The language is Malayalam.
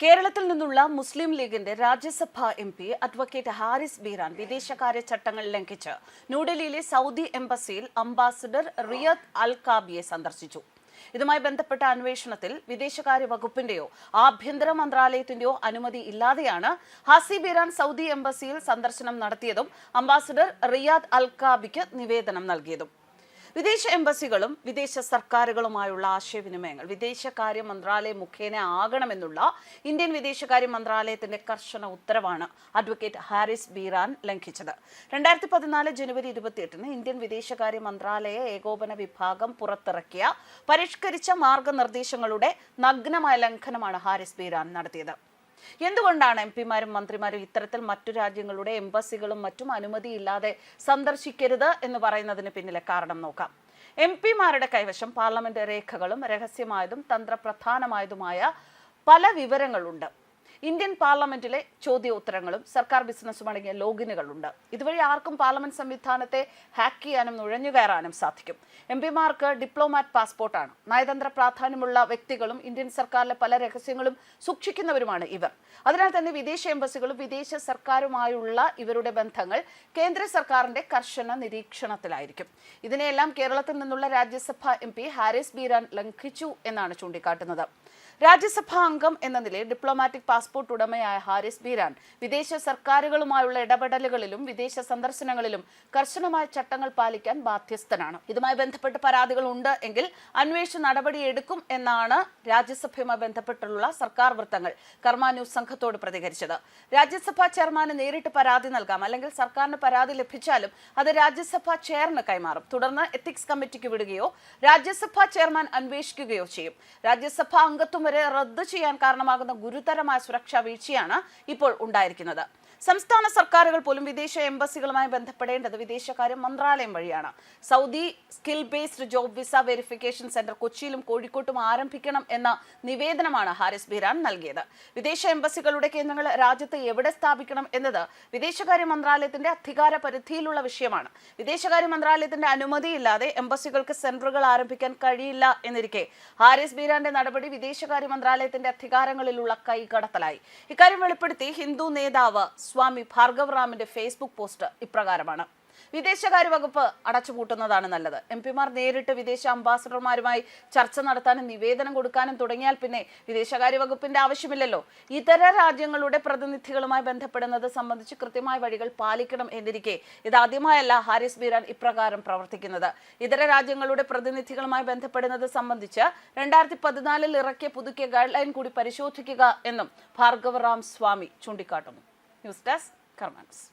കേരളത്തിൽ നിന്നുള്ള മുസ്ലിം ലീഗിന്റെ രാജ്യസഭാ M P advocate Haris Beeran വിദേശകാര്യ ചട്ടങ്ങൾ ലംഘിച്ച് ന്യൂഡൽഹിയിലെ സൗദി എംബസിയിൽ അംബാസിഡർ റിയദ് അൽ കാബിയെ സന്ദർശിച്ചു. ഇതുമായി ബന്ധപ്പെട്ട അന്വേഷണത്തിൽ വിദേശകാര്യ വകുപ്പിന്റെയോ ആഭ്യന്തര മന്ത്രാലയത്തിന്റെയോ അനുമതി ഇല്ലാതെയാണ് ഹാസി ബീറാൻ സൗദി എംബസിയിൽ സന്ദർശനം നടത്തിയതും അംബാസിഡർ റിയാദ് അൽ കാബിക്ക് നിവേദനം നൽകിയതും. വിദേശ എംബസികളും വിദേശ സർക്കാരുകളുമായുള്ള ആശയവിനിമയങ്ങൾ വിദേശകാര്യ മന്ത്രാലയം മുഖേന ആകണമെന്നുള്ള ഇന്ത്യൻ വിദേശകാര്യ മന്ത്രാലയത്തിന്റെ കർശന ഉത്തരവാണ് അഡ്വക്കേറ്റ് ഹാരിസ് ബീറാൻ ലംഘിച്ചത്. രണ്ടായിരത്തി പതിനാല് ജനുവരി ഇരുപത്തിയെട്ടിന് ഇന്ത്യൻ വിദേശകാര്യ മന്ത്രാലയ ഏകോപന വിഭാഗം പുറത്തിറക്കിയ പരിഷ്കരിച്ച മാർഗനിർദ്ദേശങ്ങളുടെ നഗ്നമായ ലംഘനമാണ് ഹാരിസ് ബീറാൻ നടത്തിയത്. എന്തുകൊണ്ടാണ് എം പിമാരും മന്ത്രിമാരും ഇത്തരത്തിൽ മറ്റു രാജ്യങ്ങളുടെ എംബസികളും മറ്റും അനുമതിയില്ലാതെ സന്ദർശിക്കരുത് എന്ന് പറയുന്നതിന് പിന്നിലെ കാരണം നോക്കാം. എം പിമാരുടെ കൈവശം പാർലമെന്റ് രേഖകളും രഹസ്യമായതും തന്ത്രപ്രധാനമായതുമായ പല വിവരങ്ങളുണ്ട്. ഇന്ത്യൻ പാർലമെന്റിലെ ചോദ്യോത്തരങ്ങളും സർക്കാർ ബിസിനസ്സും അടങ്ങിയ ലോഗിനുകളുണ്ട്. ഇതുവഴി ആർക്കും പാർലമെന്റ് സംവിധാനത്തെ ഹാക്ക് ചെയ്യാനും നുഴഞ്ഞു കയറാനും സാധിക്കും. എം പിമാർക്ക് ഡിപ്ലോമാറ്റ് പാസ്പോർട്ടാണ്. നയതന്ത്ര പ്രാധാന്യമുള്ള വ്യക്തികളും ഇന്ത്യൻ സർക്കാരിലെ പല രഹസ്യങ്ങളും സൂക്ഷിക്കുന്നവരുമാണ് ഇവർ. അതിനാൽ തന്നെ വിദേശ എംബസികളും വിദേശ സർക്കാരുമായുള്ള ഇവരുടെ ബന്ധങ്ങൾ കേന്ദ്ര സർക്കാരിന്റെ കർശന നിരീക്ഷണത്തിലായിരിക്കും. ഇതിനെയെല്ലാം കേരളത്തിൽ നിന്നുള്ള രാജ്യസഭ എം പി ഹാരിസ് ബീരാൻ ലംഘിച്ചു എന്നാണ് ചൂണ്ടിക്കാട്ടുന്നത്. രാജ്യസഭാ അംഗം എന്ന നിലയിൽ ഡിപ്ലോമാറ്റിക് പാസ്പോർട്ട് ഉടമയായ ഹാരിസ് ബീരാൻ വിദേശ സർക്കാരുകളുമായുള്ള ഇടപെടലുകളിലും വിദേശ സന്ദർശനങ്ങളിലും കർശനമായ ചട്ടങ്ങൾ പാലിക്കാൻ ബാധ്യസ്ഥനാണ്. ഇതുമായി ബന്ധപ്പെട്ട് പരാതികൾ ഉണ്ട് എങ്കിൽ അന്വേഷണ നടപടിയെടുക്കും എന്നാണ് രാജ്യസഭയുമായി ബന്ധപ്പെട്ടുള്ള സർക്കാർ വൃത്തങ്ങൾ കർമ്മ ന്യൂസ് സംഘത്തോട് പ്രതികരിച്ചത്. രാജ്യസഭാ ചെയർമാന് നേരിട്ട് പരാതി നൽകാം. അല്ലെങ്കിൽ സർക്കാരിന് പരാതി ലഭിച്ചാലും അത് രാജ്യസഭാ ചെയറിന് കൈമാറും. തുടർന്ന് എത്തിക്സ് കമ്മിറ്റിക്ക് വിടുകയോ രാജ്യസഭാ ചെയർമാൻ അന്വേഷിക്കുകയോ ചെയ്യും. രാജ്യസഭാ അംഗത്വം വരെ റദ്ദു ചെയ്യാൻ കാരണമാകുന്ന ഗുരുതരമായ സുരക്ഷാ വീഴ്ചയാണ് ഇപ്പോൾ ഉണ്ടായിരിക്കുന്നത്. സംസ്ഥാന സർക്കാരുകൾ പോലും വിദേശ എംബസികളുമായി ബന്ധപ്പെടേണ്ടത് വിദേശകാര്യ മന്ത്രാലയം വഴിയാണ്. Saudi skill based job visa verification centre കൊച്ചിയിലും കോഴിക്കോട്ടും ആരംഭിക്കണം എന്ന നിവേദനമാണ് ഹാരിസ് ബിരാൻ നൽകിയത്. വിദേശ എംബസികളുടെ കേന്ദ്രങ്ങൾ രാജ്യത്ത് എവിടെ സ്ഥാപിക്കണം എന്നത് വിദേശകാര്യ മന്ത്രാലയത്തിന്റെ അധികാര പരിധിയിലുള്ള വിഷയമാണ്. വിദേശകാര്യ മന്ത്രാലയത്തിന്റെ അനുമതിയില്ലാതെ എംബസികൾക്ക് സെന്ററുകൾ ആരംഭിക്കാൻ കഴിയില്ല എന്നിരിക്കെ ഹാരിസ് ബീരാന്റെ നടപടി വിദേശകാര്യ മന്ത്രാലയത്തിന്റെ അധികാരങ്ങളിലുള്ള കൈകടത്തലായി. ഇക്കാര്യം വെളിപ്പെടുത്തി ഹിന്ദു നേതാവ് സ്വാമി ഭാർഗവറാമിന്റെ ഫേസ്ബുക്ക് പോസ്റ്റ് ഇപ്രകാരമാണ്. വിദേശകാര്യ വകുപ്പ് അടച്ചുപൂട്ടുന്നതാണ് നല്ലത്. എം പിമാർ നേരിട്ട് വിദേശ അംബാസഡർമാരുമായി ചർച്ച നടത്താനും നിവേദനം കൊടുക്കാനും തുടങ്ങിയാൽ പിന്നെ വിദേശകാര്യ വകുപ്പിന്റെ ആവശ്യമില്ലല്ലോ. ഇതര രാജ്യങ്ങളുടെ പ്രതിനിധികളുമായി ബന്ധപ്പെടുന്നത് സംബന്ധിച്ച് കൃത്യമായ വഴികൾ പാലിക്കണം എന്നിരിക്കെ ഇതാദ്യമായല്ല ഹാരിസ് ബീരാൻ ഇപ്രകാരം പ്രവർത്തിക്കുന്നത്. ഇതര രാജ്യങ്ങളുടെ പ്രതിനിധികളുമായി ബന്ധപ്പെടുന്നത് സംബന്ധിച്ച് രണ്ടായിരത്തി പതിനാലിൽ ഇറക്കിയ പുതുക്കിയ ഗൈഡ് ലൈൻ കൂടി പരിശോധിക്കുക എന്നും ഭാർഗവറാം സ്വാമി ചൂണ്ടിക്കാട്ടുന്നു. News desk കർമാൻസ്